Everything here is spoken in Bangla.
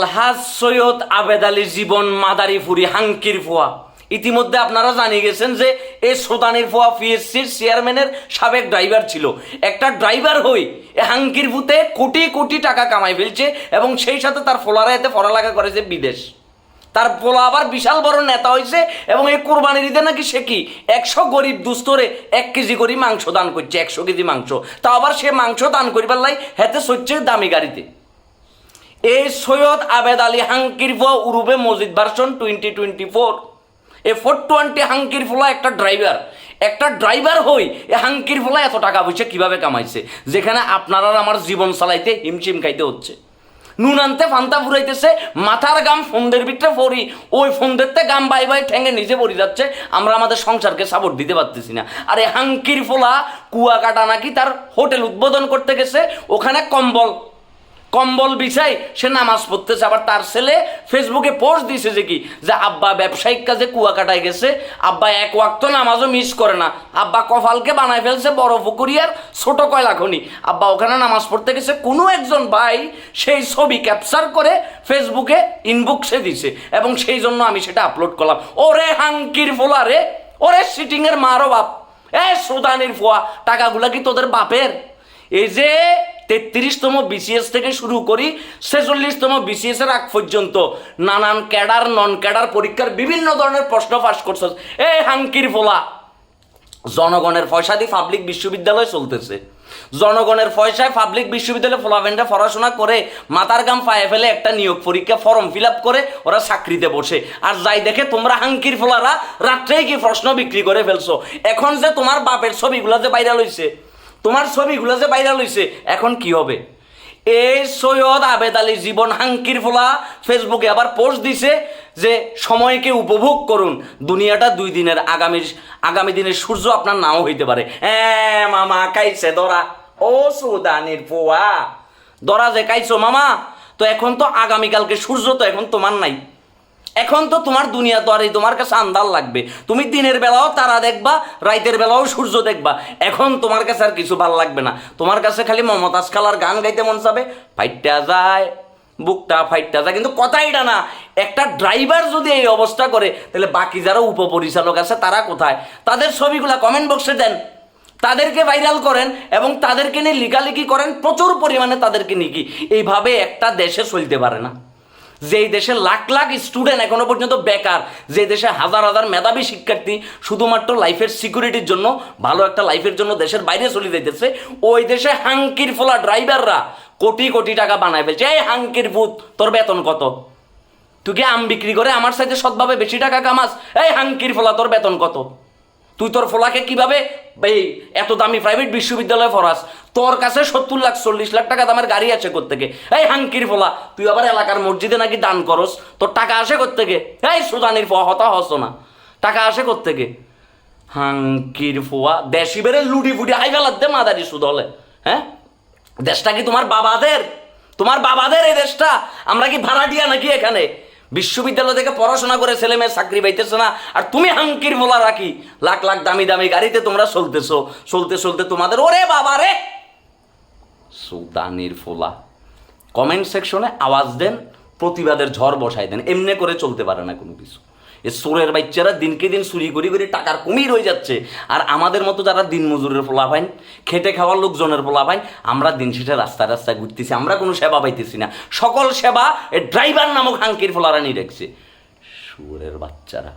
আলহাজ সৈয়দ আবেদ আলী জীবন মাদারিপুরি হাঙ্কির ফুয়া। ইতিমধ্যে আপনারা জানিয়ে গেছেন যে এই সোদানির ফুয়া পিএসসির চেয়ারম্যানের সাবেক ড্রাইভার ছিল। একটা ড্রাইভার হই, এ হাঙ্কির ফুতে কোটি কোটি টাকা কামাই ফেলছে এবং সেই সাথে তার ফোলারা এতে পড়ালেখা করেছে বিদেশ। তার পোলা আবার বিশাল বড় নেতা হয়েছে এবং এই কোরবানির ঈদে নাকি সে কি একশো গরিব দুস্তরে এক কেজি করে মাংস দান করছে, একশো কেজি মাংস। তা আবার সে মাংস দান করিবার লাই হেতে সচ্ছে দামি গাড়িতে। এই সৈয়দ আবেদ আলী হাঙ্কির ফুয়া উরুবে মসজিদ version twenty twenty four A four twenty হাঙ্কির একটা ড্রাইভার একটা ড্রাইভার হই, এ হাঙ্কির ফুলা এত টাকা পয়সা কীভাবে কামাইছে? যেখানে আপনারা আমার জীবন চালাইতে হিমশিম খাইতে হচ্ছে। নুন আনতে ফান্তা ফুরাইতেছে, মাথার গাম ফোনদের ভিতরে পড়ি ওই ফোনদেরতে গাম বাই বাই ঠেঙ্গে নিজে পড়ি যাচ্ছে, আমরা আমাদের সংসারকে সাপোর্ট দিতে পারতেছি না। আরে হাঙ্কির ফোলা কুয়াকাটা নাকি তার হোটেল উদ্বোধন করতে গেছে, ওখানে কম্বল কম্বল বিছাই সে নামাজ পড়তেছে। আবার তার ছেলে ফেসবুকে পোস্ট দিছে যে কি? যে আব্বা ব্যবসায়িক কাজে কুয়াকাটায় গেছে। আব্বা এক ওয়াক্ত নামাজও মিস করে না। আব্বা কফালকে বানায় ফেলছে বড় পুকুরিয়ার ছোট কয়লা খনি। আব্বা ওখানে নামাজ পড়তে গেছে। কোনো একজন ভাই সেই ছবি ক্যাপচার করে ফেসবুকে ইনবক্সে দিছে। এবং সেই জন্য আমি সেটা আপলোড করলাম। ওরে হাঙ্কির ফোলা রে! ওরে সিটিংয়ের মারো বাপ। এ সুদানির ফোয়া, টাকাগুলা কি তোদের বাপের? এই যে তেত্রিশতম বিসিএস থেকে শুরু করি, ছেচল্লিশতম বিসিএস এর আগ পর্যন্ত। নানান ক্যাডার নন ক্যাডার পরীক্ষার বিভিন্ন ধরনের প্রশ্ন ফাঁস করছ এই হাঙ্কির ফোলা। জনগণের পয়সা দিয়ে পাবলিক বিশ্ববিদ্যালয় চলতেছে। জনগণের পয়সায় পাবলিক বিশ্ববিদ্যালয়ে ফলাফেন্ডা পড়াশোনা করে, মাথার গাম পায়ে ফেলে একটা নিয়োগ পরীক্ষা ফর্ম ফিল আপ করে ওরা চাকরিতে বসে। আর যাই দেখে তোমরা হাঙ্কির ফোলারা, রাত্রেই কি প্রশ্ন বিক্রি করে ফেলছো? এখন যে তোমার বাপের ছবিগুলো যে বাইরে লইছে তোমার ছবিগুলো যে বাইরে লইছে এখন কি হবে? এই সৈয়দ আবেদ আলী জীবন হাঙ্কির ফোলা ফেসবুকে আবার পোস্ট দিছে যে সময়কে উপভোগ করুন, দুনিয়াটা দুই দিনের আগামী আগামী দিনের সূর্য আপনার নাও হইতে পারে। হ্যাঁ মামা কাইছে দরা, ও সুদানির পোয়া দরা যে কাইছো মামা, তো এখন তো আগামীকালকে সূর্য তো এখন তোমার নাই। এখন তো তোমার দুনিয়া তো আর এই তোমার কাছে আন্দাল লাগবে। তুমি দিনের বেলাও তারা দেখবা, রাইতের বেলাও সূর্য দেখবা। এখন তোমার কাছে আর কিছু ভালো লাগবে না। তোমার কাছে খালি মমতাজ খালার গান গাইতে মন চাবে, ফাইটটা যায়, বুকটা ফাইটটা যায়। কিন্তু কথা এটা না, একটা ড্রাইভার যদি এই অবস্থা করে, তাহলে বাকি যারা উপপরিচালক আছে, তারা কোথায়? তাদের ছবিগুলা কমেন্ট বক্সে দেন। তাদেরকে ভাইরাল করেন এবং তাদেরকে নিয়ে লিখালিখি করেন, প্রচুর পরিমাণে তাদেরকে নিয়ে কি? এইভাবে একটা দেশে চলতে পারে না। যেই দেশে লাখ লাখ স্টুডেন্ট এখনও পর্যন্ত বেকার যে দেশে হাজার হাজার মেধাবী শিক্ষার্থী শুধুমাত্র লাইফের সিকিউরিটির জন্য, ভালো একটা লাইফের জন্য দেশের বাইরে চলে যাইতেছে, ওই দেশে হাঙ্কির ফোলা ড্রাইভাররা কোটি কোটি টাকা বানায় ফেলছে। এই হাঙ্কির ভূত, তোর বেতন কত? তুই কি আম বিক্রি করে আমার সাথে সৎভাবে বেশি টাকা কামাস? এই হাঙ্কির ফোলা তোর বেতন কত? তুই তোর ফোলাকে কীভাবে এই এত দামি প্রাইভেট বিশ্ববিদ্যালয়ে পড়াস? তোর কাছে সত্তর লাখ, চল্লিশ লাখ টাকা দামের গাড়ি আছে কোত্থেকে? এই হাঙ্কির ফোলা, তুই আবার এলাকার মসজিদে নাকি দান করস? তোর টাকা আসে কোত্থেকে? এই সুদানির ফোয়া হতা হস না। টাকা আসে কোত্থেকে? হাঙ্কির ফোয়া, দেশি বেড়ে লুডি ফুডি হাই ফেলার দে মাদারি সুদ হলে। হ্যাঁ? দেশটা কি তোমার বাবাদের? তোমার বাবাদের এই দেশটা? আমরা কি ভাড়াটিয়া নাকি এখানে? বিশ্ববিদ্যালয় থেকে পড়াশোনা করে ছেলে মেয়ে চাকরি পাইতেছে না, আর তুমি হাঙ্কির মোলা রাখি। লাখ লাখ দামি দামি গাড়িতে তোমরা চলতেছো, চলতে চলতে তোমাদের ওরে বাবা রে! সুদানির ফোলা। কমেন্ট সেকশনে আওয়াজ দেন, প্রতিবাদের ঝড় বসাই দেন, এমনি করে চলতে পারে না কোনো কিছু। এ সোরের বাচ্চারা দিনকে দিন চুরি করি করে টাকার কমই রয়ে যাচ্ছে। আর আমাদের মতো যারা দিন মজুরের ফোলা পাইন খেটে খাওয়ার লোকজনের ফোলা পাইন আমরা দিন শেষে রাস্তায় রাস্তায় ঘুরতেছি, আমরা কোনো সেবা পাইতেছি না। সকল সেবা এ ড্রাইভার নামক হাঙ্কির ফোলারা নিয়ে রেখছে সুরের বাচ্চারা।